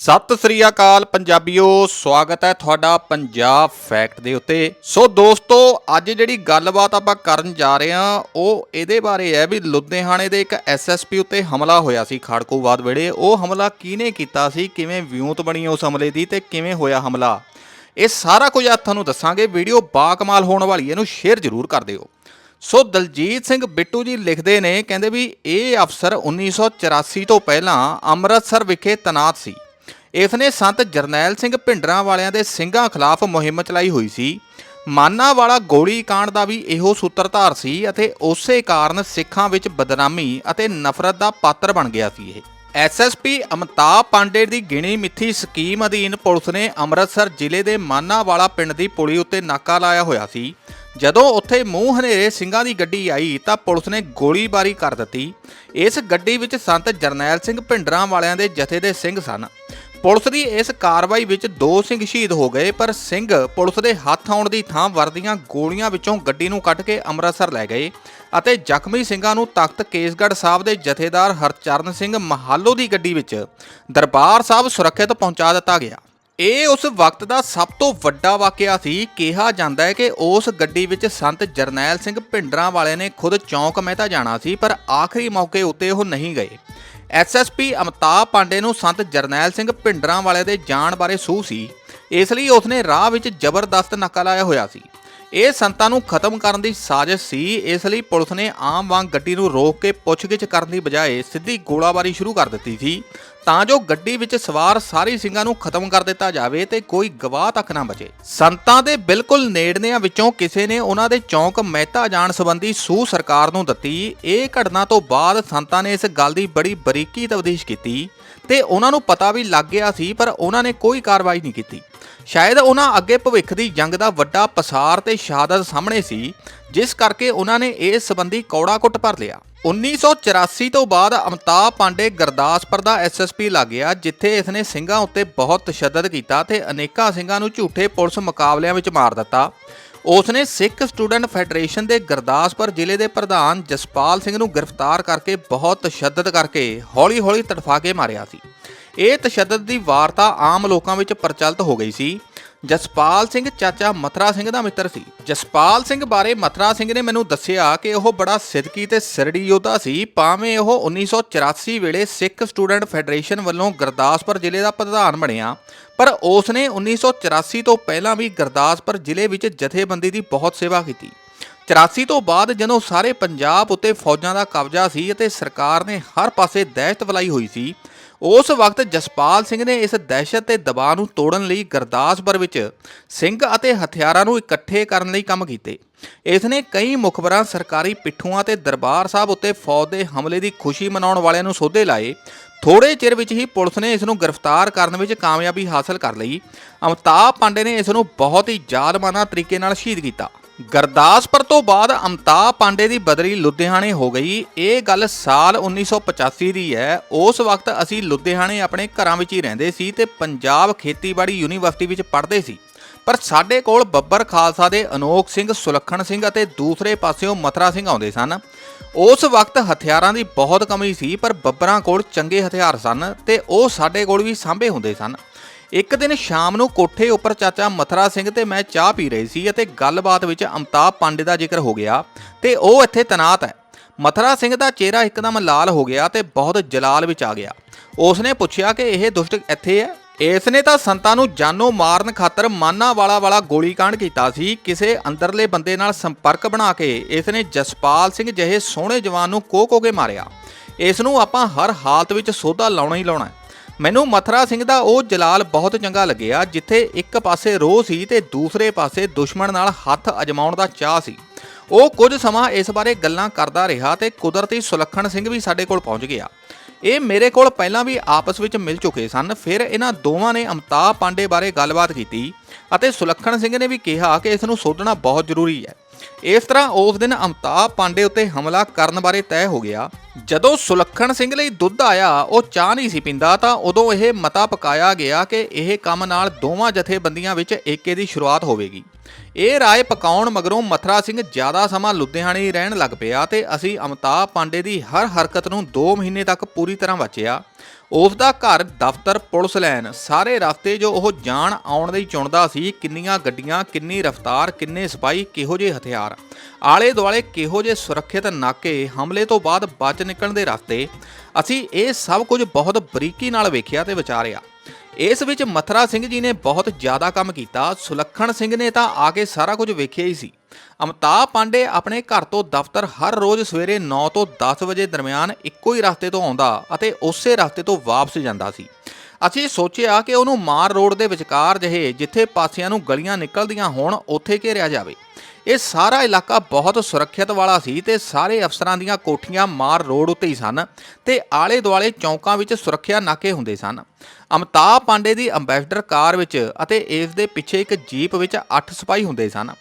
ਸਤਿ ਸ੍ਰੀ ਅਕਾਲ ਪੰਜਾਬੀਓ, ਸਵਾਗਤ ਹੈ ਤੁਹਾਡਾ ਪੰਜਾਬ ਫੈਕਟ ਦੇ ਉੱਤੇ। ਸੋ ਦੋਸਤੋ, ਅੱਜ ਜਿਹੜੀ ਗੱਲਬਾਤ ਆਪਾਂ ਕਰਨ ਜਾ ਰਹੇ ਹਾਂ, ਉਹ ਇਹਦੇ ਬਾਰੇ ਹੈ ਵੀ ਲੁਧਿਆਣੇ ਦੇ ਇੱਕ ਐਸਐਸਪੀ ਉੱਤੇ ਹਮਲਾ ਹੋਇਆ ਸੀ ਖਾੜਕੂਵਾਦ ਵੇਲੇ। ਉਹ ਹਮਲਾ ਕਿਹਨੇ ਕੀਤਾ ਸੀ, ਕਿਵੇਂ ਵਿਉਂਤ ਬਣੀ ਉਸ ਹਮਲੇ ਦੀ ਤੇ ਕਿਵੇਂ ਹੋਇਆ ਹਮਲਾ? ਇਹ ਸਾਰਾ ਕੁਝ ਅੱਜ ਤੁਹਾਨੂੰ ਦੱਸਾਂਗੇ। ਵੀਡੀਓ ਬਾਕਮਾਲ ਹੋਣ ਵਾਲੀ ਇਹਨੂੰ ਸ਼ੇਅਰ ਜ਼ਰੂਰ ਕਰ ਦਿਓ। ਸੋ ਦਲਜੀਤ ਸਿੰਘ ਬਿੱਟੂ ਜੀ ਲਿਖਦੇ ਨੇ, ਕਹਿੰਦੇ ਵੀ ਇਹ ਅਫਸਰ 1984 ਤੋਂ ਪਹਿਲਾਂ ਅੰਮ੍ਰਿਤਸਰ ਵਿਖੇ ਤੈਨਾਤ ਸੀ। ਇਸ ਨੇ ਸੰਤ ਜਰਨੈਲ ਸਿੰਘ ਭਿੰਡਰਾਂ ਵਾਲਿਆਂ ਦੇ ਸਿੰਘਾਂ ਖਿਲਾਫ ਮੁਹਿੰਮ ਚਲਾਈ ਹੋਈ ਸੀ। ਮਾਨਾ ਵਾਲਾ ਗੋਲੀ ਕਾਂਡ ਦਾ ਵੀ ਇਹੋ ਸੂਤਰਧਾਰ ਸੀ ਅਤੇ ਉਸੇ ਕਾਰਨ ਸਿੱਖਾਂ ਵਿੱਚ ਬਦਨਾਮੀ ਅਤੇ ਨਫ਼ਰਤ ਦਾ ਪਾਤਰ ਬਣ ਗਿਆ ਸੀ ਇਹ। ਐਸਐਸਪੀ ਅਮਤਾਬ ਪਾਂਡੇ ਦੀ ਗਿਣੀ ਮਿੱਥੀ ਸਕੀਮ ਅਧੀਨ ਪੁਲਿਸ ਨੇ ਅੰਮ੍ਰਿਤਸਰ ਜ਼ਿਲ੍ਹੇ ਦੇ ਮਾਨਾਵਾਲਾ ਪਿੰਡ ਦੀ ਪੁਲੀ ਉੱਤੇ ਨਾਕਾ ਲਾਇਆ ਹੋਇਆ ਸੀ। ਜਦੋਂ ਉੱਥੇ ਮੂੰਹ ਹਨੇਰੇ ਸਿੰਘਾਂ ਦੀ ਗੱਡੀ ਆਈ ਤਾਂ ਪੁਲਿਸ ਨੇ ਗੋਲੀਬਾਰੀ ਕਰ ਦਿੱਤੀ। ਇਸ ਗੱਡੀ ਵਿੱਚ ਸੰਤ ਜਰਨੈਲ ਸਿੰਘ ਭਿੰਡਰਾਂ ਵਾਲਿਆਂ ਦੇ ਜਥੇ ਦੇ ਸਿੰਘ ਸਨ। ਪੁਲਿਸ ਦੀ ਇਸ ਕਾਰਵਾਈ ਵਿੱਚ ਦੋ ਸਿੰਘ ਸ਼ਹੀਦ ਹੋ ਗਏ, ਪਰ ਸਿੰਘ ਪੁਲਿਸ ਦੇ ਹੱਥ ਆਉਣ ਦੀ ਥਾਂ ਵਰਦੀਆਂ ਗੋਲੀਆਂ ਵਿੱਚੋਂ ਗੱਡੀ ਨੂੰ ਕੱਢ ਕੇ ਅੰਮ੍ਰਿਤਸਰ ਲੈ ਗਏ ਅਤੇ ਜ਼ਖਮੀ ਸਿੰਘਾਂ ਨੂੰ ਤਖਤ ਕੇਸਗੜ੍ਹ ਸਾਹਿਬ ਦੇ ਜਥੇਦਾਰ ਹਰਚਰਨ ਸਿੰਘ ਮਹਾਲੋ ਦੀ ਗੱਡੀ ਵਿੱਚ ਦਰਬਾਰ ਸਾਹਿਬ ਸੁਰੱਖਿਅਤ ਪਹੁੰਚਾ ਦਿੱਤਾ ਗਿਆ। ਇਹ ਉਸ ਵਕਤ ਦਾ ਸਭ ਤੋਂ ਵੱਡਾ ਵਾਕਿਆ ਸੀ। ਕਿਹਾ ਜਾਂਦਾ ਹੈ ਕਿ ਉਸ ਗੱਡੀ ਵਿੱਚ ਸੰਤ ਜਰਨੈਲ ਸਿੰਘ ਭਿੰਡਰਾਂ ਵਾਲੇ ਨੇ ਖੁਦ ਚੌਂਕ ਮਹਿਤਾ ਜਾਣਾ ਸੀ, ਪਰ ਆਖਰੀ ਮੌਕੇ ਉੱਤੇ ਉਹ ਨਹੀਂ ਗਏ। ਐਸਐਸਪੀ ਅਮਤਾਬ ਪਾਂਡੇ ਨੂੰ ਸੰਤ ਜਰਨੈਲ ਸਿੰਘ ਭਿੰਡਰਾਂ ਵਾਲੇ ਦੇ ਜਾਣ ਬਾਰੇ ਸੂਹ ਸੀ। ਇਸ ਲਈ ਉਸਨੇ ਰਾਹ ਵਿੱਚ ਜ਼ਬਰਦਸਤ ਨਕਲ ਲਾਇਆ ਹੋਇਆ ਸੀ। ਇਹ ਸੰਤਾਂ ਨੂੰ ਖਤਮ ਕਰਨ ਦੀ ਸਾਜ਼ਿਸ਼ ਸੀ, ਇਸ ਲਈ ਪੁਲਿਸ ਨੇ ਆਮ ਵਾਂਗ ਗੱਡੀ ਨੂੰ ਰੋਕ ਕੇ ਪੁੱਛਗਿੱਛ ਕਰਨ ਦੀ ਬਜਾਏ ਸਿੱਧੀ ਗੋਲਾਬਾਰੀ ਸ਼ੁਰੂ ਕਰ ਦਿੱਤੀ ਸੀ। ਤਾਂ ਜੋ ਗੱਡੀ ਵਿੱਚ ਸਵਾਰ ਸਾਰੇ ਸਿੰਘਾਂ ਨੂੰ ਖਤਮ ਕਰ ਦਿੱਤਾ ਜਾਵੇ ਤੇ ਕੋਈ ਗਵਾਹ ਤੱਕ ਨਾ ਬਚੇ। ਸੰਤਾਂ ਦੇ ਬਿਲਕੁਲ ਨੇੜਨਿਆਂ ਵਿੱਚੋਂ ਕਿਸੇ ਨੇ ਉਹਨਾਂ ਦੇ ਚੌਂਕ ਮਹਿਤਾ ਜਾਣ ਸੰਬੰਧੀ ਸੂਹ ਸਰਕਾਰ ਨੂੰ ਦਿੱਤੀ। ਇਹ ਘਟਨਾ ਤੋਂ ਬਾਅਦ ਸੰਤਾਂ ਨੇ ਇਸ ਗੱਲ ਦੀ ਬੜੀ ਬਰੀਕੀ ਤਬਦੀਸ਼ ਕੀਤੀ। ਤੇ ਉਹਨਾਂ ਨੂੰ ਪਤਾ ਵੀ ਲੱਗ ਗਿਆ ਸੀ, ਪਰ ਉਹਨਾਂ ਨੇ ਕੋਈ ਕਾਰਵਾਈ ਨਹੀਂ ਕੀਤੀ। ਸ਼ਾਇਦ ਉਹਨਾਂ ਅੱਗੇ ਭਵਿੱਖ ਦੀ ਜੰਗ ਦਾ ਵੱਡਾ ਪਸਾਰ ਤੇ ਸ਼ਹਾਦਤ ਸਾਹਮਣੇ ਸੀ, ਜਿਸ ਕਰਕੇ ਉਹਨਾਂ ਨੇ ਇਸ ਸੰਬੰਧੀ ਕੌੜਾ ਕੁੱਟ ਭਰ ਲਿਆ। 1984 ਤੋਂ ਬਾਅਦ ਅਮਤਾਬ ਪਾਂਡੇ ਗੁਰਦਾਸਪੁਰ ਦਾ ਐਸਐਸਪੀ ਲੱਗ ਗਿਆ, ਜਿੱਥੇ ਇਸਨੇ ਸਿੰਘਾਂ ਉੱਤੇ ਬਹੁਤ ਤਸ਼ੱਦਦ ਕੀਤਾ ਤੇ ਅਨੇਕਾਂ ਸਿੰਘਾਂ ਨੂੰ ਝੂਠੇ ਪੁਲਿਸ ਮੁਕਾਬਲਿਆਂ ਵਿੱਚ ਮਾਰ ਦਿੱਤਾ। ਉਸ ਨੇ ਸਿੱਖ ਸਟੂਡੈਂਟ ਫੈਡਰੇਸ਼ਨ ਦੇ ਗੁਰਦਾਸਪੁਰ ਜ਼ਿਲ੍ਹੇ ਦੇ ਪ੍ਰਧਾਨ ਜਸਪਾਲ ਸਿੰਘ ਨੂੰ ਗ੍ਰਿਫਤਾਰ ਕਰਕੇ ਬਹੁਤ ਤਸ਼ੱਦਦ ਕਰਕੇ ਹੌਲੀ-ਹੌਲੀ ਤੜਫਾ ਕੇ ਮਾਰਿਆ ਸੀ। ਇਹ ਤਸ਼ੱਦਦ ਦੀ ਵਾਰਤਾ ਆਮ ਲੋਕਾਂ ਵਿੱਚ ਪ੍ਰਚਲਿਤ ਹੋ ਗਈ ਸੀ। ਜਸਪਾਲ ਸਿੰਘ ਚਾਚਾ ਮਥਰਾ ਸਿੰਘ ਦਾ ਮਿੱਤਰ ਸੀ। ਜਸਪਾਲ ਸਿੰਘ ਬਾਰੇ ਮਥਰਾ ਸਿੰਘ ਨੇ ਮੈਨੂੰ ਦੱਸਿਆ ਕਿ ਉਹ ਬੜਾ ਸਿੱਧਕੀ ਤੇ ਸਿਰੜੀ ਯੋਧਾ ਸੀ। ਭਾਵੇਂ ਉਹ 1984 ਵੇਲੇ ਸਿੱਖ ਸਟੂਡੈਂਟ ਫੈਡਰੇਸ਼ਨ ਵੱਲੋਂ ਗੁਰਦਾਸਪੁਰ ਜ਼ਿਲ੍ਹੇ ਦਾ ਪ੍ਰਧਾਨ ਬਣਿਆ, ਪਰ ਉਸ ਨੇ 1984 ਤੋਂ ਪਹਿਲਾਂ ਵੀ ਗੁਰਦਾਸਪੁਰ ਜ਼ਿਲ੍ਹੇ ਵਿੱਚ ਜਥੇਬੰਦੀ ਦੀ ਬਹੁਤ ਸੇਵਾ ਕੀਤੀ। 84 ਤੋਂ ਬਾਅਦ ਜਦੋਂ ਸਾਰੇ ਪੰਜਾਬ ਉੱਤੇ ਫੌਜਾਂ ਦਾ ਕਬਜ਼ਾ ਸੀ ਅਤੇ ਸਰਕਾਰ ਨੇ ਹਰ ਪਾਸੇ ਦਹਿਸ਼ਤ ਫੈਲਾਈ ਹੋਈ ਸੀ ਉਸ ਵਕਤ ਜਸਪਾਲ ਸਿੰਘ ਨੇ ਇਸ ਦਹਿਸ਼ਤ ਤੇ ਦਬਾਅ ਨੂੰ ਤੋੜਨ ਲਈ ਗੁਰਦਾਸਪੁਰ ਵਿੱਚ ਸਿੰਘ ਅਤੇ ਹਥਿਆਰਾਂ ਨੂੰ ਇਕੱਠੇ ਕਰਨ ਲਈ ਕੰਮ ਕੀਤੇ। ਇਸ ਨੇ ਕਈ ਮੁਖਬਰਾਂ ਸਰਕਾਰੀ ਪਿੱਠੂਆਂ ਤੇ ਦਰਬਾਰ ਸਾਹਿਬ ਉੱਤੇ ਫੌਜ ਦੇ ਹਮਲੇ ਦੀ ਖੁਸ਼ੀ ਮਨਾਉਣ ਵਾਲਿਆਂ ਨੂੰ ਸੋਧੇ ਲਾਏ। ਥੋੜੇ ਚਿਰ ਵਿੱਚ ਹੀ ਪੁਲਿਸ ਨੇ ਇਸ ਨੂੰ ਗ੍ਰਿਫਤਾਰ ਕਰਨ ਵਿੱਚ ਕਾਮਯਾਬੀ ਹਾਸਲ ਕਰ ਲਈ। ਅਮਤਾਬ ਪਾਂਡੇ ਨੇ ਇਸ ਨੂੰ ਬਹੁਤ ਹੀ ਜ਼ਾਲਮਾਨਾ ਤਰੀਕੇ ਨਾਲ ਸ਼ਹੀਦ ਕੀਤਾ। ਗੁਰਦਾਸਪੁਰ ਤੋਂ ਬਾਅਦ ਅਮਤਾਬ ਪਾਂਡੇ ਦੀ ਬਦਲੀ ਲੁਧਿਆਣੇ ਹੋ ਗਈ। ਇਹ ਗੱਲ ਸਾਲ 1985 ਦੀ ਹੈ। ਉਸ ਵਕਤ ਅਸੀਂ ਲੁਧਿਆਣੇ ਆਪਣੇ ਘਰਾਂ ਵਿੱਚ ਹੀ ਰਹਿੰਦੇ ਸੀ ਤੇ ਪੰਜਾਬ ਖੇਤੀਬਾੜੀ ਯੂਨੀਵਰਸਿਟੀ ਵਿੱਚ ਪੜ੍ਹਦੇ ਸੀ। ਪਰ ਸਾਡੇ ਕੋਲ ਬੱਬਰ ਖਾਲਸਾ ਦੇ ਅਨੋਖ ਸਿੰਘ, ਸੁਲੱਖਣ ਸਿੰਘ ਅਤੇ ਦੂਸਰੇ ਪਾਸਿਓਂ ਮਥਰਾ ਸਿੰਘ ਆਉਂਦੇ ਸਨ। ਉਸ ਵਕਤ ਹਥਿਆਰਾਂ ਦੀ ਬਹੁਤ ਕਮੀ ਸੀ, ਪਰ ਬੱਬਰਾਂ ਕੋਲ ਚੰਗੇ ਹਥਿਆਰ ਸਨ ਤੇ ਉਹ ਸਾਡੇ ਕੋਲ ਵੀ ਸਾਂਭੇ ਹੁੰਦੇ ਸਨ। ਇੱਕ ਦਿਨ ਸ਼ਾਮ ਨੂੰ ਕੋਠੇ ਉੱਪਰ ਚਾਚਾ ਮਥਰਾ ਸਿੰਘ ਤੇ ਮੈਂ ਚਾਹ ਪੀ ਰਹੀ ਸੀ ਅਤੇ ਗੱਲਬਾਤ ਵਿੱਚ ਅਮਤਾਬ ਪਾਂਡੇ ਦਾ ਜ਼ਿਕਰ ਹੋ ਗਿਆ ਤੇ ਉਹ ਇੱਥੇ ਤਨਾਤ ਹੈ। ਮਥਰਾ ਸਿੰਘ ਦਾ ਚਿਹਰਾ ਇੱਕਦਮ ਲਾਲ ਹੋ ਗਿਆ ਤੇ ਬਹੁਤ ਜਲਾਲ ਵਿੱਚ ਆ ਗਿਆ। ਉਸ ਨੇ ਪੁੱਛਿਆ ਕਿ ਇਹ ਦੁਸ਼ਟ ਇੱਥੇ ਹੈ? ਇਸ ਨੇ ਤਾਂ ਸੰਤਾਂ ਨੂੰ ਜਾਨੋਂ ਮਾਰਨ ਖਾਤਰ ਮਾਨਾ ਵਾਲਾ ਵਾਲਾ ਗੋਲੀकांड ਕੀਤਾ ਸੀ। ਕਿਸੇ ਅੰਦਰਲੇ ਬੰਦੇ ਨਾਲ ਸੰਪਰਕ ਬਣਾ ਕੇ ਇਸ ਨੇ ਜਸਪਾਲ ਸਿੰਘ ਜਿਹੇ ਸੋਹਣੇ ਜਵਾਨ ਨੂੰ ਕੋਹ ਕੇ ਮਾਰਿਆ। ਇਸ ਨੂੰ ਆਪਾਂ ਹਰ ਹਾਲਤ ਵਿੱਚ ਸੋਧਾ ਲਾਉਣਾ ਹੀ ਲਾਉਣਾ ਮੈਨੂੰ ਮਥਰਾ ਸਿੰਘ ਦਾ ਉਹ ਜਲਾਲ ਬਹੁਤ ਚੰਗਾ ਲੱਗਿਆ, ਜਿੱਥੇ ਇੱਕ ਪਾਸੇ ਰੋਹ ਸੀ ਤੇ ਦੂਸਰੇ ਪਾਸੇ ਦੁਸ਼ਮਣ ਨਾਲ ਹੱਥ ਅਜਮਾਉਣ ਦਾ ਚਾਹ ਸੀ। ਉਹ ਕੁਝ ਸਮਾਂ ਇਸ ਬਾਰੇ ਗੱਲਾਂ ਕਰਦਾ ਰਿਹਾ ਤੇ ਕੁਦਰਤੀ ਸੁਲੱਖਣ ਸਿੰਘ ਵੀ ਸਾਡੇ ਕੋਲ ਪਹੁੰਚ ਗਿਆ। ਇਹ ਮੇਰੇ ਕੋਲ ਪਹਿਲਾਂ ਵੀ ਆਪਸ ਵਿੱਚ ਮਿਲ ਚੁੱਕੇ ਸਨ, ਫਿਰ ਇਹਨਾਂ ਦੋਵਾਂ ਨੇ ਅਮਤਾਬ ਪਾਂਡੇ ਬਾਰੇ ਗੱਲਬਾਤ ਕੀਤੀ ਅਤੇ ਸੁਲੱਖਣ ਸਿੰਘ ਨੇ ਵੀ ਕਿਹਾ ਕਿ ਇਸ ਨੂੰ ਸੋਧਣਾ ਬਹੁਤ ਜ਼ਰੂਰੀ ਹੈ। ਇਸ ਤਰ੍ਹਾਂ ਉਸ ਦਿਨ ਅਮਤਾਬ ਪਾਂਡੇ ਉੱਤੇ ਹਮਲਾ ਕਰਨ ਬਾਰੇ ਤੈਅ ਹੋ ਗਿਆ। ਜਦੋਂ ਸੁਲੱਖਣ ਸਿੰਘ ਲਈ ਦੁੱਧ ਆਇਆ, ਉਹ ਚਾਹ ਨਹੀਂ ਸੀ ਪੀਂਦਾ, ਤਾਂ ਉਦੋਂ ਇਹ ਮਤਾ ਪਕਾਇਆ ਗਿਆ ਕਿ ਇਹ ਕੰਮ ਨਾਲ ਦੋਵਾਂ ਜਥੇਬੰਦੀਆਂ ਵਿੱਚ ਏਕੇ ਦੀ ਸ਼ੁਰੂਆਤ ਹੋਵੇਗੀ। ਇਹ ਰਾਏ ਪਕਾਉਣ ਮਗਰੋਂ ਮਥਰਾ ਸਿੰਘ ਜ਼ਿਆਦਾ ਸਮਾਂ ਲੁਧਿਆਣੇ ਹੀ ਰਹਿਣ ਲੱਗ ਪਿਆ ਤੇ ਅਸੀਂ ਅਮਤਾਬ ਪਾਂਡੇ ਦੀ ਹਰ ਹਰਕਤ ਨੂੰ 2 ਮਹੀਨੇ ਤੱਕ ਪੂਰੀ ਤਰ੍ਹਾਂ ਬਚਿਆ ਉਸ ਦਾ ਘਰ ਦਫ਼ਤਰ, ਪੁਲਿਸ ਲਾਈਨ ਸਾਰੇ ਰਸਤੇ ਜੋ ਉਹ ਜਾਣ ਆਉਣ ਲਈ ਚੁਣਦਾ ਸੀ, ਕਿੰਨੀਆਂ ਗੱਡੀਆਂ, ਕਿੰਨੀ ਰਫ਼ਤਾਰ, ਕਿੰਨੇ ਸਿਪਾਹੀ, ਕਿਹੋ ਜਿਹੇ ਹਥਿਆਰ। ਆਲੇ ਦੁਆਲੇ ਕਿਹੋ ਜਿਹੇ ਸੁਰੱਖਿਅਤ ਨਾਕੇ, ਹਮਲੇ ਤੋਂ ਬਾਅਦ ਬਚ ਨਿਕਲਣ ਦੇ ਰਸਤੇ। ਅਸੀਂ ਇਹ ਸਭ ਕੁਝ ਬਹੁਤ ਬਰੀਕੀ ਨਾਲ ਵੇਖਿਆ ਤੇ ਵਿਚਾਰਿਆ। ਇਸ ਵਿੱਚ ਮਥਰਾ ਸਿੰਘ ਜੀ ਨੇ ਬਹੁਤ ਜ਼ਿਆਦਾ ਕੰਮ ਕੀਤਾ, ਸੁਲੱਖਣ ਸਿੰਘ ਨੇ ਤਾਂ ਆ ਕੇ ਸਾਰਾ ਕੁਝ ਵੇਖਿਆ ਹੀ ਸੀ। ਅਮਤਾਬ ਪਾਂਡੇ ਆਪਣੇ ਘਰ ਤੋਂ ਦਫ਼ਤਰ ਹਰ ਰੋਜ਼ ਸਵੇਰੇ 9 ਤੋਂ 10 ਵਜੇ ਦਰਮਿਆਨ ਇੱਕੋ ਹੀ ਰਸਤੇ ਤੋਂ ਆਉਂਦਾ ਅਤੇ ਉਸੇ ਰਸਤੇ ਤੋਂ ਵਾਪਸ ਜਾਂਦਾ ਸੀ। ਅਸੀਂ ਸੋਚਿਆ ਕਿ ਉਹਨੂੰ ਮਾਰ ਰੋਡ ਦੇ ਵਿਚਕਾਰ ਜਿਹੇ, ਜਿੱਥੇ ਪਾਸਿਆਂ ਨੂੰ ਗਲੀਆਂ ਨਿਕਲਦੀਆਂ ਹੋਣ, ਉੱਥੇ ਘੇਰਿਆ ਜਾਵੇ। ਇਹ ਸਾਰਾ ਇਲਾਕਾ ਬਹੁਤ ਸੁਰੱਖਿਅਤ ਵਾਲਾ ਸੀ ਤੇ ਸਾਰੇ ਅਫਸਰਾਂ ਦੀਆਂ ਕੋਠੀਆਂ ਮਾਰ ਰੋਡ ਉੱਤੇ ਹੀ ਸਨ ਤੇ ਆਲੇ ਦੁਆਲੇ ਚੌਂਕਾਂ ਵਿੱਚ ਸੁਰੱਖਿਆ ਨਾਕੇ ਹੁੰਦੇ ਸਨ। ਅਮਤਾਬ ਪਾਂਡੇ ਦੀ ਅੰਬੈਸਡਰ ਕਾਰ ਵਿੱਚ ਅਤੇ ਇਸ ਦੇ ਪਿੱਛੇ ਇੱਕ ਜੀਪ ਵਿੱਚ 8 ਸਿਪਾਹੀ ਹੁੰਦੇ ਸਨ।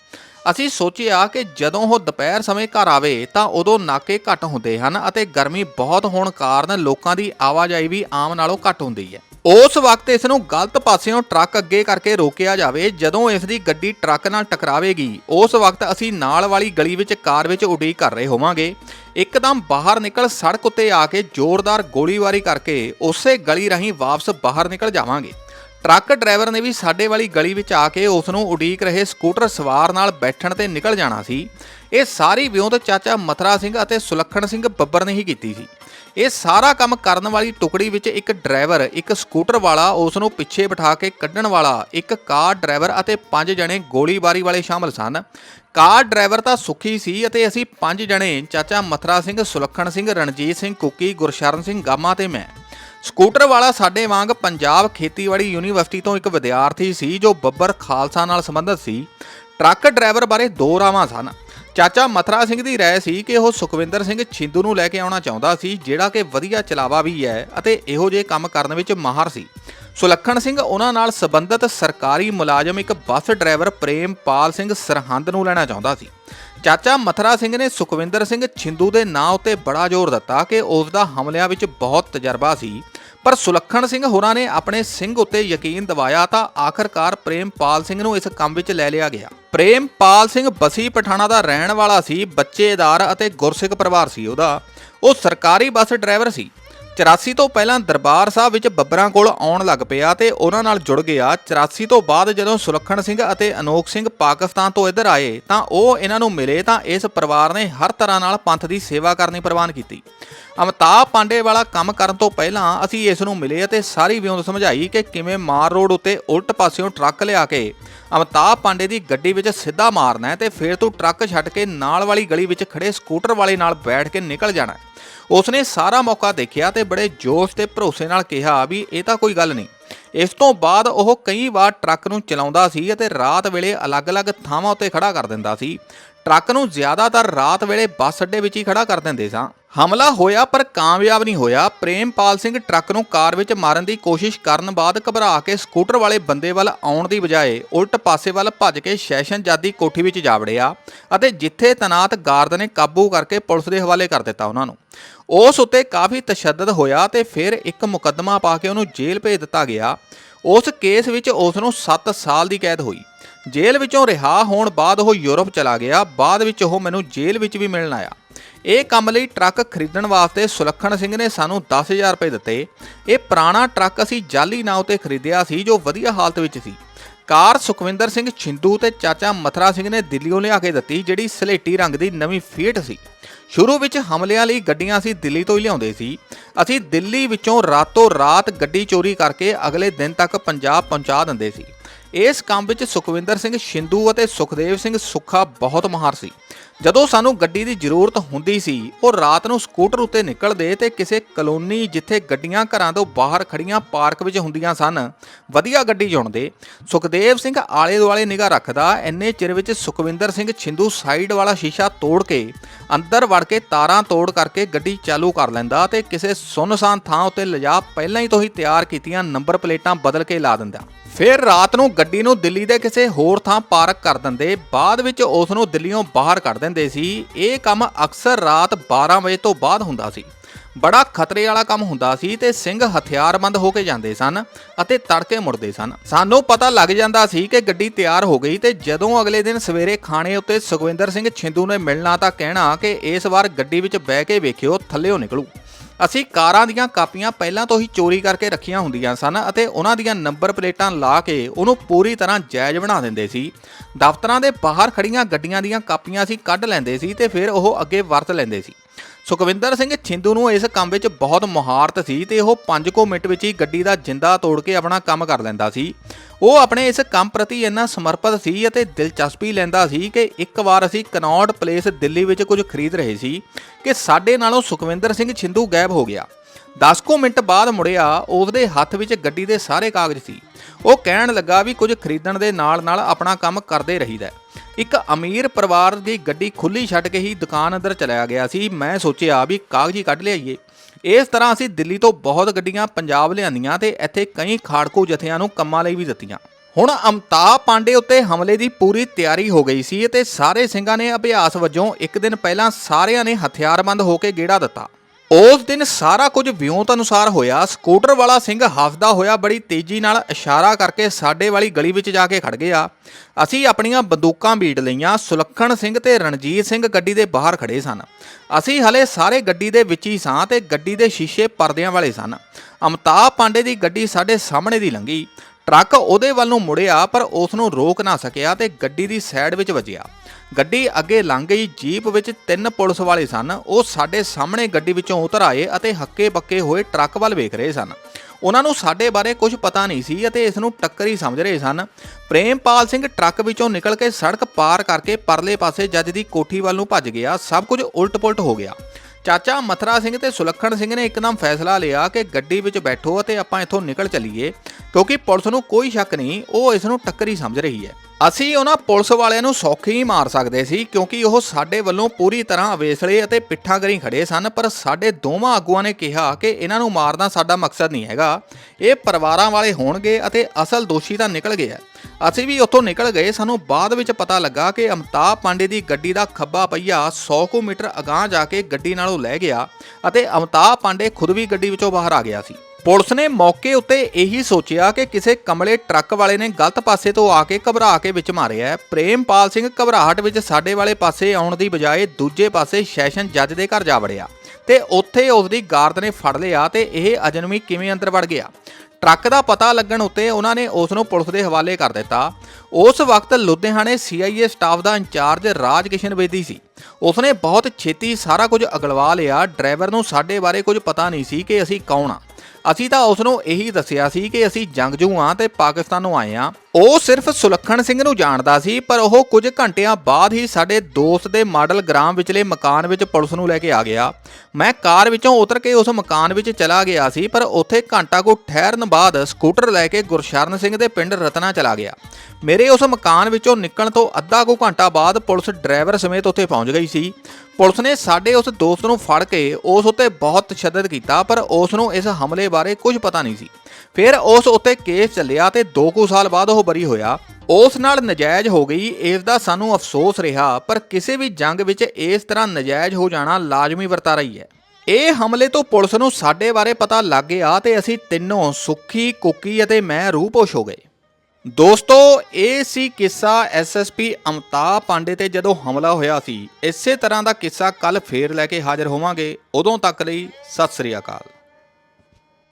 ਅਸੀਂ ਸੋਚਿਆ ਕਿ ਜਦੋਂ ਉਹ ਦੁਪਹਿਰ ਸਮੇਂ ਘਰ ਆਵੇ ਤਾਂ ਉਦੋਂ ਨਾਕੇ ਘੱਟ ਹੁੰਦੇ ਹਨ ਅਤੇ ਗਰਮੀ ਬਹੁਤ ਹੋਣ ਕਾਰਨ ਲੋਕਾਂ ਦੀ ਆਵਾਜਾਈ ਵੀ ਆਮ ਨਾਲੋਂ ਘੱਟ ਹੁੰਦੀ ਹੈ। ਉਸ ਵਕਤ ਇਸ ਨੂੰ ਗਲਤ ਪਾਸਿਓਂ ਟਰੱਕ ਅੱਗੇ ਕਰਕੇ ਰੋਕਿਆ ਜਾਵੇ, ਜਦੋਂ ਇਸ ਦੀ ਗੱਡੀ ਟਰੱਕ ਨਾਲ ਟਕਰਾਵੇਗੀ। ਉਸ ਵਕਤ ਅਸੀਂ ਨਾਲ ਵਾਲੀ ਗਲੀ ਵਿੱਚ ਕਾਰ ਵਿੱਚ ਉਡੀਕ ਕਰ ਰਹੇ ਹੋਵਾਂਗੇ। ਇੱਕਦਮ ਬਾਹਰ ਨਿਕਲ ਸੜਕ ਉੱਤੇ ਆ ਕੇ ਜ਼ੋਰਦਾਰ ਗੋਲੀਬਾਰੀ ਕਰਕੇ ਉਸੇ ਗਲੀ ਰਾਹੀਂ ਵਾਪਸ ਬਾਹਰ ਨਿਕਲ ਜਾਵਾਂਗੇ। ਟਰੱਕ ਡਰਾਈਵਰ ਨੇ ਵੀ ਸਾਡੇ ਵਾਲੀ ਗਲੀ ਵਿੱਚ ਆ ਕੇ ਉਸ ਨੂੰ ਉਡੀਕ ਰਹੇ ਸਕੂਟਰ ਸਵਾਰ ਨਾਲ ਬੈਠਣ ਤੇ ਨਿਕਲ ਜਾਣਾ ਸੀ। ਇਹ ਸਾਰੀ ਵਿਉਂਤ ਚਾਚਾ ਮਥਰਾ ਸਿੰਘ ਅਤੇ ਸੁਲੱਖਣ ਸਿੰਘ ਬੱਬਰ ਨੇ ਹੀ ਕੀਤੀ ਸੀ। ਇਹ ਸਾਰਾ ਕੰਮ ਕਰਨ ਵਾਲੀ ਟੁਕੜੀ ਵਿੱਚ ਇੱਕ ਡਰਾਈਵਰ, ਇੱਕ ਸਕੂਟਰ ਵਾਲਾ ਉਸ ਨੂੰ ਪਿੱਛੇ ਬਿਠਾ ਕੇ ਕੱਢਣ ਵਾਲਾ, ਇੱਕ ਕਾਰ ਡਰਾਈਵਰ ਅਤੇ ਪੰਜ ਜਣੇ ਗੋਲੀਬਾਰੀ ਵਾਲੇ ਸ਼ਾਮਲ ਸਨ। ਕਾਰ ਡਰਾਈਵਰ ਤਾਂ ਸੁਖੀ ਸੀ ਅਤੇ ਅਸੀਂ ਪੰਜ ਜਣੇ, ਚਾਚਾ ਮਥਰਾ ਸਿੰਘ, ਸੁਲੱਖਣ ਸਿੰਘ, ਰਣਜੀਤ ਸਿੰਘ, ਕੁੱਕੀ, ਗੁਰਸ਼ਰਨ ਸਿੰਘ, ਗਾਮਾ ਤੇ ਮੈਂ। ਸਕੂਟਰ ਵਾਲਾ ਸਾਡੇ ਵਾਂਗ ਪੰਜਾਬ ਖੇਤੀਬਾੜੀ ਯੂਨੀਵਰਸਿਟੀ ਤੋਂ ਇੱਕ ਵਿਦਿਆਰਥੀ ਸੀ ਜੋ ਬੱਬਰ ਖਾਲਸਾ ਨਾਲ ਸੰਬੰਧਿਤ ਸੀ। ਟਰੱਕ ਡਰਾਈਵਰ ਬਾਰੇ ਦੋ ਰਾਵਾਂ ਸਨ। ਚਾਚਾ ਮਥਰਾ ਸਿੰਘ ਦੀ ਰਾਏ ਸੀ ਕਿ ਉਹ ਸੁਖਵਿੰਦਰ ਸਿੰਘ ਛਿੰਦੂ ਨੂੰ ਲੈ ਕੇ ਆਉਣਾ ਚਾਹੁੰਦਾ ਸੀ, ਜਿਹੜਾ ਕਿ ਵਧੀਆ ਚਲਾਵਾ ਵੀ ਹੈ ਅਤੇ ਇਹੋ ਜਿਹੇ ਕੰਮ ਕਰਨ ਵਿੱਚ ਮਾਹਰ ਸੀ। ਸੁਲੱਖਣ ਸਿੰਘ ਉਹਨਾਂ ਨਾਲ ਸੰਬੰਧਿਤ ਸਰਕਾਰੀ ਮੁਲਾਜ਼ਮ ਇੱਕ ਬੱਸ ਡਰਾਈਵਰ ਪ੍ਰੇਮਪਾਲ ਸਿੰਘ ਸਰਹੰਦ ਨੂੰ ਲੈਣਾ ਚਾਹੁੰਦਾ ਸੀ। ਚਾਚਾ ਮਥਰਾ ਸਿੰਘ ਨੇ ਸੁਖਵਿੰਦਰ ਸਿੰਘ ਛਿੰਦੂ ਦੇ ਨਾਂ ਉੱਤੇ ਬੜਾ ਜ਼ੋਰ ਦਿੱਤਾ ਕਿ ਉਸ ਦਾ ਹਮਲਿਆਂ ਵਿੱਚ ਬਹੁਤ ਤਜਰਬਾ ਸੀ ਪਰ ਸੁਲੱਖਣ ਸਿੰਘ ਹੋਰਾਂ ਨੇ ਆਪਣੇ ਸਿੰਘ ਉੱਤੇ ਯਕੀਨ ਦਿਵਾਇਆ ਤਾਂ ਆਖਰਕਾਰ ਪ੍ਰੇਮਪਾਲ ਸਿੰਘ ਨੂੰ ਇਸ ਕੰਮ ਵਿੱਚ ਲੈ ਲਿਆ ਗਿਆ। ਪ੍ਰੇਮਪਾਲ ਸਿੰਘ ਬਸੀ ਪਠਾਣਾ ਦਾ ਰਹਿਣ ਵਾਲਾ ਸੀ, ਬੱਚੇਦਾਰ ਅਤੇ ਗੁਰਸਿੱਖ ਪਰਿਵਾਰ ਸੀ ਉਹਦਾ। ਉਹ ਸਰਕਾਰੀ ਬੱਸ ਡਰਾਈਵਰ ਸੀ। 84 ਤੋਂ ਪਹਿਲਾਂ ਦਰਬਾਰ ਸਾਹਿਬ ਵਿੱਚ ਬੱਬਰਾਂ ਕੋਲ ਆਉਣ ਲੱਗ ਪਿਆ ਤੇ ਉਹਨਾਂ ਨਾਲ ਜੁੜ ਗਿਆ। 84 ਤੋਂ ਬਾਅਦ ਜਦੋਂ ਸੁਲੱਖਣ ਸਿੰਘ ਅਤੇ ਅਨੋਖ ਸਿੰਘ ਪਾਕਿਸਤਾਨ ਤੋਂ ਇੱਧਰ ਆਏ ਤਾਂ ਉਹ ਇਹਨਾਂ ਨੂੰ ਮਿਲੇ ਤਾਂ ਇਸ ਪਰਿਵਾਰ ਨੇ ਹਰ ਤਰ੍ਹਾਂ ਨਾਲ ਪੰਥ ਦੀ ਸੇਵਾ ਕਰਨੀ ਪ੍ਰਵਾਨ ਕੀਤੀ। ਅਮਤਾਬ ਪਾਂਡੇ ਵਾਲਾ ਕੰਮ ਕਰਨ ਤੋਂ ਪਹਿਲਾਂ ਅਸੀਂ ਇਸ ਨੂੰ ਮਿਲੇ ਅਤੇ ਸਾਰੀ ਵਿਉਂਤ ਸਮਝਾਈ ਕਿ ਕਿਵੇਂ ਮਾਰ ਰੋਡ ਉੱਤੇ ਉਲਟ ਪਾਸਿਓਂ ਟਰੱਕ ਲਿਆ ਕੇ ਅਮਤਾਬ ਪਾਂਡੇ ਦੀ ਗੱਡੀ ਵਿੱਚ ਸਿੱਧਾ ਮਾਰਨਾ ਹੈ ਤੇ ਫਿਰ ਤੂੰ ਟਰੱਕ ਛੱਡ ਕੇ ਨਾਲ ਵਾਲੀ ਗਲੀ ਵਿੱਚ ਖੜੇ ਸਕੂਟਰ ਵਾਲੇ ਨਾਲ ਬੈਠ ਕੇ ਨਿਕਲ ਜਾਣਾ ਉਸਨੇ ਸਾਰਾ ਮੌਕਾ ਦੇਖਿਆ ਤੇ ਬੜੇ ਜੋਸ਼ ਤੇ ਭਰੋਸੇ ਨਾਲ ਕਿਹਾ ਵੀ ਇਹ ਤਾਂ ਕੋਈ ਗੱਲ ਨਹੀਂ। ਇਸ ਤੋਂ ਬਾਅਦ ਉਹ ਕਈ ਵਾਰ ਟਰੱਕ ਨੂੰ ਚਲਾਉਂਦਾ ਸੀ ਅਤੇ ਰਾਤ ਵੇਲੇ ਅਲੱਗ-ਅਲੱਗ ਥਾਵਾਂ ਉੱਤੇ ਖੜਾ ਕਰ ਦਿੰਦਾ ਸੀ। ਟਰੱਕ ਨੂੰ ਜ਼ਿਆਦਾਤਰ ਰਾਤ ਵੇਲੇ ਬੱਸ ਅੱਡੇ ਵਿੱਚ ਹੀ ਖੜਾ ਕਰ ਦਿੰਦੇ ਸਾਂ। ਹਮਲਾ ਹੋਇਆ ਪਰ ਕਾਮਯਾਬ ਨਹੀਂ ਹੋਇਆ। ਪ੍ਰੇਮਪਾਲ ਸਿੰਘ ਟਰੱਕ ਨੂੰ ਕਾਰ ਵਿੱਚ ਮਾਰਨ ਦੀ ਕੋਸ਼ਿਸ਼ ਕਰਨ ਬਾਅਦ ਘਬਰਾ ਕੇ ਸਕੂਟਰ ਵਾਲੇ ਬੰਦੇ ਵੱਲ ਆਉਣ ਦੀ ਬਜਾਏ ਉਲਟ ਪਾਸੇ ਵੱਲ ਭੱਜ ਕੇ ਸੈਸ਼ਨ ਜਾਦੀ ਕੋਠੀ ਵਿੱਚ ਜਾ ਵੜਿਆ ਅਤੇ ਜਿੱਥੇ ਤਨਾਤ ਗਾਰਦ ਨੇ ਕਾਬੂ ਕਰਕੇ ਪੁਲਿਸ ਦੇ ਹਵਾਲੇ ਕਰ ਦਿੱਤਾ ਉਹਨਾਂ ਨੂੰ। ਉਸ ਉੱਤੇ ਕਾਫੀ ਤਸ਼ੱਦਦ ਹੋਇਆ ਤੇ ਫਿਰ ਇੱਕ ਮੁਕੱਦਮਾ ਪਾ ਕੇ ਉਹਨੂੰ ਜੇਲ੍ਹ ਭੇਜ ਦਿੱਤਾ ਗਿਆ। ਉਸ ਕੇਸ ਵਿੱਚ ਉਸ ਨੂੰ 7 ਸਾਲ ਦੀ ਕੈਦ ਹੋਈ। ਜੇਲ੍ਹ ਵਿੱਚੋਂ ਰਿਹਾ ਹੋਣ ਬਾਅਦ ਉਹ ਯੂਰਪ ਚਲਾ ਗਿਆ। ਬਾਅਦ ਵਿੱਚ ਉਹ ਮੈਨੂੰ ਜੇਲ੍ਹ ਵਿੱਚ ਵੀ ਮਿਲਣ ਆਇਆ। ਇਹ ਕੰਮ ਲਈ ਟਰੱਕ ਖਰੀਦਣ ਵਾਸਤੇ ਸੁਲੱਖਣ ਸਿੰਘ ਨੇ ਸਾਨੂੰ 10000 ਰੁਪਏ ਦਿੱਤੇ। ਇਹ ਪੁਰਾਣਾ ਟਰੱਕ ਅਸੀਂ ਜਾਲੀ ਨਾਂ ਉਤੇ ਖਰੀਦਿਆ ਸੀ, ਜੋ ਵਧੀਆ ਹਾਲਤ ਵਿੱਚ ਸੀ। ਕਾਰ ਸੁਖਵਿੰਦਰ ਸਿੰਘ ਛਿੰਦੂ ਤੇ ਚਾਚਾ ਮਥਰਾ ਸਿੰਘ ਨੇ ਦਿੱਲੀੋਂ ਲਿਆ ਕੇ ਦਿੱਤੀ, ਜਿਹੜੀ ਸਲੇਟੀ ਰੰਗ ਦੀ ਨਵੀਂ ਫੀਟ ਸੀ। ਸ਼ੁਰੂ ਵਿੱਚ ਹਮਲਿਆਂ ਲਈ ਗੱਡੀਆਂ ਅਸੀਂ ਦਿੱਲੀ ਤੋਂ ਹੀ ਲਿਆਉਂਦੇ ਸੀ। ਅਸੀਂ ਦਿੱਲੀ ਵਿੱਚੋਂ ਰਾਤੋਂ ਰਾਤ ਗੱਡੀ ਚੋਰੀ ਕਰਕੇ ਅਗਲੇ ਦਿਨ ਤੱਕ ਪੰਜਾਬ ਪਹੁੰਚਾ ਦਿੰਦੇ ਸੀ। ਇਸ ਕੰਮ ਵਿੱਚ ਸੁਖਵਿੰਦਰ ਸਿੰਘ ਛਿੰਦੂ ਅਤੇ ਸੁਖਦੇਵ ਸਿੰਘ ਸੁੱਖਾ ਬਹੁਤ ਮਾਹਰ ਸੀ। ਜਦੋਂ ਸਾਨੂੰ ਗੱਡੀ ਦੀ ਜ਼ਰੂਰਤ ਹੁੰਦੀ ਸੀ, ਉਹ ਰਾਤ ਨੂੰ ਸਕੂਟਰ ਉੱਤੇ ਨਿਕਲਦੇ ਤੇ ਕਿਸੇ ਕਲੋਨੀ ਜਿੱਥੇ ਗੱਡੀਆਂ ਘਰਾਂ ਤੋਂ ਬਾਹਰ ਖੜੀਆਂ ਪਾਰਕ ਵਿੱਚ ਹੁੰਦੀਆਂ ਸਨ, ਵਧੀਆ ਗੱਡੀ ਚੁਣਦੇ। ਸੁਖਦੇਵ ਸਿੰਘ ਆਲੇ ਦੁਆਲੇ ਨਿਗਾਹ ਰੱਖਦਾ ਐਨੇ ਚਿਰ ਵਿੱਚ ਸੁਖਵਿੰਦਰ ਸਿੰਘ ਛਿੰਦੂ ਸਾਈਡ ਵਾਲਾ ਸ਼ੀਸ਼ਾ ਤੋੜ ਕੇ, ਅੰਦਰ ਵੜ ਕੇ ਤਾਰਾਂ ਤੋੜ ਕਰਕੇ ਗੱਡੀ ਚਾਲੂ ਕਰ ਲੈਂਦਾ ਤੇ ਕਿਸੇ ਸੁੰਨਸਾਨ ਥਾਂ ਉੱਤੇ ਲਿਜਾ ਪਹਿਲਾਂ ਹੀ ਤੋਂ ਹੀ ਤਿਆਰ ਕੀਤੀਆਂ ਨੰਬਰ ਪਲੇਟਾਂ ਬਦਲ ਕੇ ਲਾ ਦਿੰਦਾ। ਫਿਰ ਰਾਤ ਨੂੰ ਗੱਡੀ ਨੂੰ ਦਿੱਲੀ ਦੇ ਕਿਸੇ ਹੋਰ ਥਾਂ ਪਾਰਕ ਕਰ ਦਿੰਦੇ। ਬਾਅਦ ਵਿੱਚ ਉਸ ਨੂੰ ਦਿੱਲੀੋਂ ਬਾਹਰ ਕੱਢ ਦਿੰਦੇ ਸੀ। ਇਹ ਕੰਮ ਅਕਸਰ ਰਾਤ 12 ਵਜੇ ਤੋਂ ਬਾਅਦ ਹੁੰਦਾ ਸੀ। ਬੜਾ ਖਤਰੇ ਵਾਲਾ ਕੰਮ ਹੁੰਦਾ ਸੀ ਤੇ ਸਿੰਘ ਹਥਿਆਰਬੰਦ ਹੋ ਕੇ ਜਾਂਦੇ ਸਨ ਅਤੇ ਤੜਕੇ ਮੁੜਦੇ ਸਨ। ਸਾਨੂੰ ਪਤਾ ਲੱਗ ਜਾਂਦਾ ਸੀ ਕਿ ਗੱਡੀ ਤਿਆਰ ਹੋ ਗਈ ਤੇ ਜਦੋਂ ਅਗਲੇ ਦਿਨ ਸਵੇਰੇ ਖਾਣੇ ਉੱਤੇ ਸੁਖਵਿੰਦਰ ਸਿੰਘ ਛਿੰਦੂ ਨੇ ਮਿਲਣਾ ਤਾਂ ਕਹਿਣਾ ਕਿ ਇਸ ਵਾਰ ਗੱਡੀ ਵਿੱਚ ਬਹਿ ਕੇ ਵੇਖਿਓ, ਥੱਲੇੋਂ ਨਿਕਲੂ। ਅਸੀਂ ਕਾਰਾਂ ਦੀਆਂ ਕਾਪੀਆਂ ਪਹਿਲਾਂ ਤੋਂ ਹੀ ਚੋਰੀ ਕਰਕੇ ਰੱਖੀਆਂ ਹੁੰਦੀਆਂ ਸਨ ਅਤੇ ਉਹਨਾਂ ਦੀਆਂ ਨੰਬਰ ਪਲੇਟਾਂ ਲਾ ਕੇ ਉਹਨੂੰ ਪੂਰੀ ਤਰ੍ਹਾਂ ਜਾਇਜ਼ ਬਣਾ ਦਿੰਦੇ ਸੀ। ਦਫ਼ਤਰਾਂ ਦੇ ਬਾਹਰ ਖੜੀਆਂ ਗੱਡੀਆਂ ਦੀਆਂ ਕਾਪੀਆਂ ਅਸੀਂ ਕੱਢ ਲੈਂਦੇ ਸੀ ਤੇ ਫਿਰ ਉਹ ਅੱਗੇ ਵਰਤ ਲੈਂਦੇ ਸੀ। ਸੁਖਵਿੰਦਰ ਸਿੰਘ ਛਿੰਦੂ ਨੂੰ ਇਸ ਕੰਮ ਵਿੱਚ ਬਹੁਤ ਮੁਹਾਰਤ ਸੀ ਤੇ ਉਹ 5 ਕੁ ਮਿੰਟ ਵਿੱਚ ਹੀ ਗੱਡੀ ਦਾ ਜਿੰਦਾ ਤੋੜ ਕੇ ਆਪਣਾ ਕੰਮ ਕਰ ਲੈਂਦਾ ਸੀ। ਉਹ ਆਪਣੇ ਇਸ ਕੰਮ ਪ੍ਰਤੀ ਇੰਨਾ ਸਮਰਪਿਤ ਸੀ ਅਤੇ ਦਿਲਚਸਪੀ ਲੈਂਦਾ ਸੀ ਕਿ ਇੱਕ ਵਾਰ ਅਸੀਂ ਕਨੌਟ ਪਲੇਸ ਦਿੱਲੀ ਵਿੱਚ ਕੁਝ ਖਰੀਦ ਰਹੇ ਸੀ ਕਿ ਸਾਡੇ ਨਾਲੋਂ ਸੁਖਵਿੰਦਰ ਸਿੰਘ ਛਿੰਦੂ ਗਾਇਬ ਹੋ ਗਿਆ। 10 ਕੁ ਮਿੰਟ ਬਾਅਦ ਮੁੜਿਆ ਉਸਦੇ ਹੱਥ ਵਿੱਚ ਗੱਡੀ ਦੇ ਸਾਰੇ ਕਾਗਜ਼ ਸੀ। ਉਹ ਕਹਿਣ ਲੱਗਾ ਵੀ ਕੁਝ ਖਰੀਦਣ ਦੇ ਨਾਲ ਨਾਲ ਆਪਣਾ ਕੰਮ ਕਰਦੇ ਰਹੀਦਾ। ਇੱਕ ਅਮੀਰ ਪਰਿਵਾਰ ਦੀ ਗੱਡੀ ਖੁੱਲੀ ਛੱਡ ਕੇ ਹੀ ਦੁਕਾਨ ਅੰਦਰ ਚਲਿਆ ਗਿਆ ਸੀ। ਮੈਂ ਸੋਚਿਆ ਵੀ ਕਾਗਜ਼ੀ ਕੱਢ ਲਿਆਈਏ। ਇਸ ਤਰ੍ਹਾਂ ਅਸੀਂ ਦਿੱਲੀ ਤੋਂ ਬਹੁਤ ਗੱਡੀਆਂ ਪੰਜਾਬ ਲਿਆਂਦੀਆਂ ਤੇ ਇੱਥੇ ਕਈ ਖਾੜਕੂ ਜਥਿਆਂ ਨੂੰ ਕੰਮਾਂ ਲਈ ਵੀ ਦਿੱਤੀਆਂ। ਹੁਣ ਅਮਤਾਬ ਪਾਂਡੇ ਉੱਤੇ ਹਮਲੇ ਦੀ ਪੂਰੀ ਤਿਆਰੀ ਹੋ ਗਈ ਸੀ ਤੇ ਸਾਰੇ ਸਿੰਘਾਂ ਨੇ ਅਭਿਆਸ ਵਜੋਂ ਇੱਕ ਦਿਨ ਪਹਿਲਾਂ ਸਾਰਿਆਂ ਨੇ ਹਥਿਆਰਬੰਦ ਹੋ ਕੇ ਗੇੜਾ ਦਿੱਤਾ। ਉਸ ਦਿਨ ਸਾਰਾ ਕੁਝ ਵਿਉਂਤ ਅਨੁਸਾਰ ਹੋਇਆ। ਸਕੂਟਰ ਵਾਲਾ ਸਿੰਘ ਹੱਸਦਾ ਹੋਇਆ ਬੜੀ ਤੇਜ਼ੀ ਨਾਲ ਇਸ਼ਾਰਾ ਕਰਕੇ ਸਾਡੇ ਵਾਲੀ ਗਲੀ ਵਿੱਚ ਜਾ ਕੇ ਖੜ ਗਿਆ। ਅਸੀਂ ਆਪਣੀਆਂ ਬੰਦੂਕਾਂ ਬੀੜ ਲਈਆਂ। ਸੁਲੱਖਣ ਸਿੰਘ ਤੇ ਰਣਜੀਤ ਸਿੰਘ ਗੱਡੀ ਦੇ ਬਾਹਰ ਖੜੇ ਸਨ। ਅਸੀਂ ਹਲੇ ਸਾਰੇ ਗੱਡੀ ਦੇ ਵਿੱਚ ਹੀ ਸਾਂ ਤੇ ਗੱਡੀ ਦੇ ਸ਼ੀਸ਼ੇ ਪਰਦਿਆਂ ਵਾਲੇ ਸਨ। ਅਮਤਾਬ ਪਾਂਡੇ ਦੀ ਗੱਡੀ ਸਾਡੇ ਸਾਹਮਣੇ ਦੀ ਲੰਘੀ। ਟਰੱਕ ਉਹਦੇ ਵੱਲ ਨੂੰ ਮੁੜਿਆ, ਪਰ ਉਸ ਨੂੰ ਰੋਕ ਨਾ ਸਕਿਆ ਤੇ ਗੱਡੀ ਦੀ ਸਾਈਡ ਵਿੱਚ ਵੱਜਿਆ। ਗੱਡੀ ਅੱਗੇ ਲੰਘ ਗਈ, ਜੀਪ ਵਿੱਚ ਤਿੰਨ ਪੁਲਿਸ ਵਾਲੇ ਸਨ। ਉਹ ਸਾਡੇ ਸਾਹਮਣੇ ਗੱਡੀ ਵਿੱਚੋਂ ਉਤਰ ਆਏ ਅਤੇ ਹੱਕੇ ਬੱਕੇ ਹੋਏ ਟਰੱਕ ਵੱਲ ਵੇਖ ਰਹੇ ਸਨ। ਉਹਨਾਂ ਨੂੰ ਸਾਡੇ ਬਾਰੇ ਕੁਝ ਪਤਾ ਨਹੀਂ ਸੀ ਅਤੇ ਇਸ ਨੂੰ ਟੱਕਰੀ ਸਮਝ ਰਹੇ ਸਨ। ਪ੍ਰੇਮਪਾਲ ਸਿੰਘ ਟਰੱਕ ਵਿੱਚੋਂ ਨਿਕਲ ਕੇ ਸੜਕ ਪਾਰ ਕਰਕੇ ਪਰਲੇ ਪਾਸੇ ਜੱਜ ਦੀ ਕੋਠੀ ਵੱਲ ਨੂੰ ਭੱਜ ਗਿਆ। ਸਭ ਕੁਝ ਉਲਟ-ਪੁਲਟ ਹੋ ਗਿਆ। ਚਾਚਾ ਮਥਰਾ ਸਿੰਘ ਤੇ ਸੁਲੱਖਣ ਸਿੰਘ ਨੇ ਇੱਕਦਮ ਫੈਸਲਾ ਲਿਆ ਕਿ ਗੱਡੀ ਵਿੱਚ ਬੈਠੋ ਅਤੇ ਆਪਾਂ ਇੱਥੋਂ ਨਿਕਲ ਚੱਲੀਏ, ਕਿਉਂਕਿ ਪੁਲਿਸ ਨੂੰ ਕੋਈ ਸ਼ੱਕ ਨਹੀਂ, ਉਹ ਇਸ ਨੂੰ ਟੱਕਰੀ ਸਮਝ ਰਹੀ ਹੈ। ਅਸੀਂ ਉਹਨਾਂ ਪੁਲਿਸ ਵਾਲਿਆਂ ਨੂੰ ਸੌਖੀ ਹੀ ਮਾਰ ਸਕਦੇ ਸੀ ਕਿਉਂਕਿ ਉਹ ਸਾਡੇ ਵੱਲੋਂ ਪੂਰੀ ਤਰ੍ਹਾਂ ਅਵੇਸਲੇ ਅਤੇ ਪਿੱਠਾਂ ਕਰੀ ਖੜੇ ਸਨ, ਪਰ ਸਾਡੇ ਦੋਵਾਂ ਆਗੂਆਂ ਨੇ ਕਿਹਾ ਕਿ ਇਹਨਾਂ ਨੂੰ ਮਾਰਨਾ ਸਾਡਾ ਮਕਸਦ ਨਹੀਂ ਹੈਗਾ। ਇਹ ਪਰਿਵਾਰਾਂ ਵਾਲੇ ਹੋਣਗੇ ਅਤੇ ਅਸਲ ਦੋਸ਼ੀ ਤਾਂ ਨਿਕਲ ਗਿਆ ਅਸੀਂ ਵੀ ਉੱਥੋਂ ਨਿਕਲ ਗਏ। ਸਾਨੂੰ ਬਾਅਦ ਵਿੱਚ ਪਤਾ ਲੱਗਾ ਕਿ ਅਮਤਾਬ ਪਾਂਡੇ ਦੀ ਗੱਡੀ ਦਾ ਖੱਬਾ ਪਹੀਆ 100 ਕੁ ਮੀਟਰ ਅਗਾਂਹ ਜਾ ਕੇ ਗੱਡੀ ਨਾਲੋਂ ਲੈ ਗਿਆ ਅਤੇ ਅਮਤਾਬ ਪਾਂਡੇ ਖੁਦ ਵੀ ਗੱਡੀ ਵਿੱਚੋਂ ਬਾਹਰ ਆ ਗਿਆ ਸੀ। ਪੁਲਿਸ ਨੇ ਮੌਕੇ ਉੱਤੇ ਇਹੀ ਸੋਚਿਆ ਕਿ ਕਿਸੇ ਕਮਲੇ ਟਰੱਕ ਵਾਲੇ ਨੇ ਗਲਤ ਪਾਸੇ ਤੋਂ ਆ ਕੇ ਘਬਰਾ ਕੇ ਵਿੱਚ ਮਾਰਿਆ ਹੈ। ਪ੍ਰੇਮਪਾਲ ਸਿੰਘ ਘਬਰਾਹਟ ਵਿੱਚ ਸਾਡੇ ਵਾਲੇ ਪਾਸੇ ਆਉਣ ਦੀ ਬਜਾਏ ਦੂਜੇ ਪਾਸੇ ਸੈਸ਼ਨ ਜੱਜ ਦੇ ਘਰ ਜਾ ਵੜਿਆ ਤੇ ਉੱਥੇ ਉਸ ਦੀ ਗਾਰਦ ਨੇ ਫੜ ਲਿਆ ਤੇ ਇਹ ਅਜਨਮੀ ਕਿਵੇਂ ਅੰਦਰ ਵੜ ਗਿਆ? ਟਰੱਕ ਦਾ ਪਤਾ ਲੱਗਣ ਉੱਤੇ ਉਹਨਾਂ ਨੇ ਉਸ ਨੂੰ ਪੁਲਿਸ ਦੇ ਹਵਾਲੇ ਕਰ ਦਿੱਤਾ। ਉਸ ਵਕਤ ਲੁਧਿਆਣੇ ਸੀਆਈਏ ਸਟਾਫ ਦਾ ਇੰਚਾਰਜ ਰਾਜ ਕਿਸ਼ਨ ਬੇਦੀ ਸੀ। ਉਸਨੇ ਬਹੁਤ ਛੇਤੀ ਸਾਰਾ ਕੁਝ ਅਗਲਵਾ ਲਿਆ। ਡਰਾਈਵਰ ਨੂੰ ਸਾਡੇ ਬਾਰੇ ਕੁਝ ਪਤਾ ਨਹੀਂ ਸੀ ਕਿ ਅਸੀਂ ਕੌਣ ਆ। ਅਸੀਂ ਤਾਂ ਉਸ ਨੂੰ ਇਹੀ ਦੱਸਿਆ ਸੀ ਕਿ ਅਸੀਂ ਜੰਗਜੂ ਆ ਤੇ ਪਾਕਿਸਤਾਨ ਨੂੰ ਆਏ ਆ ਉਹ ਸਿਰਫ ਸੁਲੱਖਣ ਸਿੰਘ ਨੂੰ ਜਾਣਦਾ ਸੀ, ਪਰ ਉਹ ਕੁਝ ਘੰਟਿਆਂ ਬਾਅਦ ਹੀ ਸਾਡੇ ਦੋਸਤ ਦੇ ਮਾਡਲ ਗ੍ਰਾਮ ਵਿਚਲੇ ਮਕਾਨ ਵਿੱਚ ਪੁਲਿਸ ਨੂੰ ਲੈ ਕੇ ਆ ਗਿਆ। ਮੈਂ ਕਾਰ ਵਿੱਚੋਂ ਉਤਰ ਕੇ ਉਸ ਮਕਾਨ ਵਿੱਚ ਚਲਾ ਗਿਆ ਸੀ, ਪਰ ਉੱਥੇ ਘੰਟਾ ਕੋ ਠਹਿਰਨ ਬਾਅਦ ਸਕੂਟਰ ਲੈ ਕੇ ਗੁਰਸ਼ਰਨ ਸਿੰਘ ਦੇ ਪਿੰਡ ਰਤਨਾ ਚਲਾ ਗਿਆ। ਮੇਰੇ ਉਸ ਮਕਾਨ ਵਿੱਚੋਂ ਨਿਕਲਣ ਤੋਂ ਅੱਧਾ ਕੁ ਘੰਟਾ ਬਾਅਦ ਪੁਲਿਸ ਡਰਾਈਵਰ ਸਮੇਤ ਉੱਥੇ ਪਹੁੰਚ ਗਈ ਸੀ। ਪੁਲਿਸ ਨੇ ਸਾਡੇ ਉਸ ਦੋਸਤ ਨੂੰ ਫੜ ਕੇ ਉਸ ਉੱਤੇ ਬਹੁਤ ਤਸ਼ੱਦਦ ਕੀਤਾ, ਪਰ ਉਸ ਨੂੰ ਇਸ ਹਮਲੇ ਬਾਰੇ ਕੁਝ ਪਤਾ ਨਹੀਂ ਸੀ। ਫਿਰ ਉਸ ਉੱਤੇ ਕੇਸ ਚੱਲਿਆ ਤੇ 2 ਕੁ ਸਾਲ ਬਾਅਦ ਉਹ ਬਰੀ ਹੋਇਆ। ਉਸ ਨਾਲ ਨਜਾਇਜ਼ ਹੋ ਗਈ, ਇਸ ਦਾ ਸਾਨੂੰ ਅਫਸੋਸ ਰਿਹਾ, ਪਰ ਕਿਸੇ ਵੀ ਜੰਗ ਵਿੱਚ ਇਸ ਤਰ੍ਹਾਂ ਨਜਾਇਜ਼ ਹੋ ਜਾਣਾ ਲਾਜ਼ਮੀ ਵਰਤਾਰਾ ਹੀ ਹੈ। ਇਹ ਹਮਲੇ ਤੋਂ ਪੁਲਿਸ ਨੂੰ ਸਾਡੇ ਬਾਰੇ ਪਤਾ ਲੱਗ ਗਿਆ ਤੇ ਅਸੀਂ ਤਿੰਨੋਂ ਸੁੱਖੀ, ਕੁੱਕੀ ਅਤੇ ਮੈਂ ਰੂਪੋਸ਼ ਹੋ ਗਏ। ਦੋਸਤੋ, ਇਹ ਸੀ ਕਿੱਸਾ ਐਸਐਸਪੀ ਅਮਤਾਬ ਪਾਂਡੇ ਤੇ ਜਦੋਂ ਹਮਲਾ ਹੋਇਆ ਸੀ, ਇਸੇ ਤਰ੍ਹਾਂ ਦਾ ਕਿੱਸਾ ਕੱਲ ਫੇਰ ਲੈ ਕੇ ਹਾਜ਼ਰ ਹੋਵਾਂਗੇ। ਉਦੋਂ ਤੱਕ ਲਈ ਸਤਿ ਸ੍ਰੀ ਅਕਾਲ।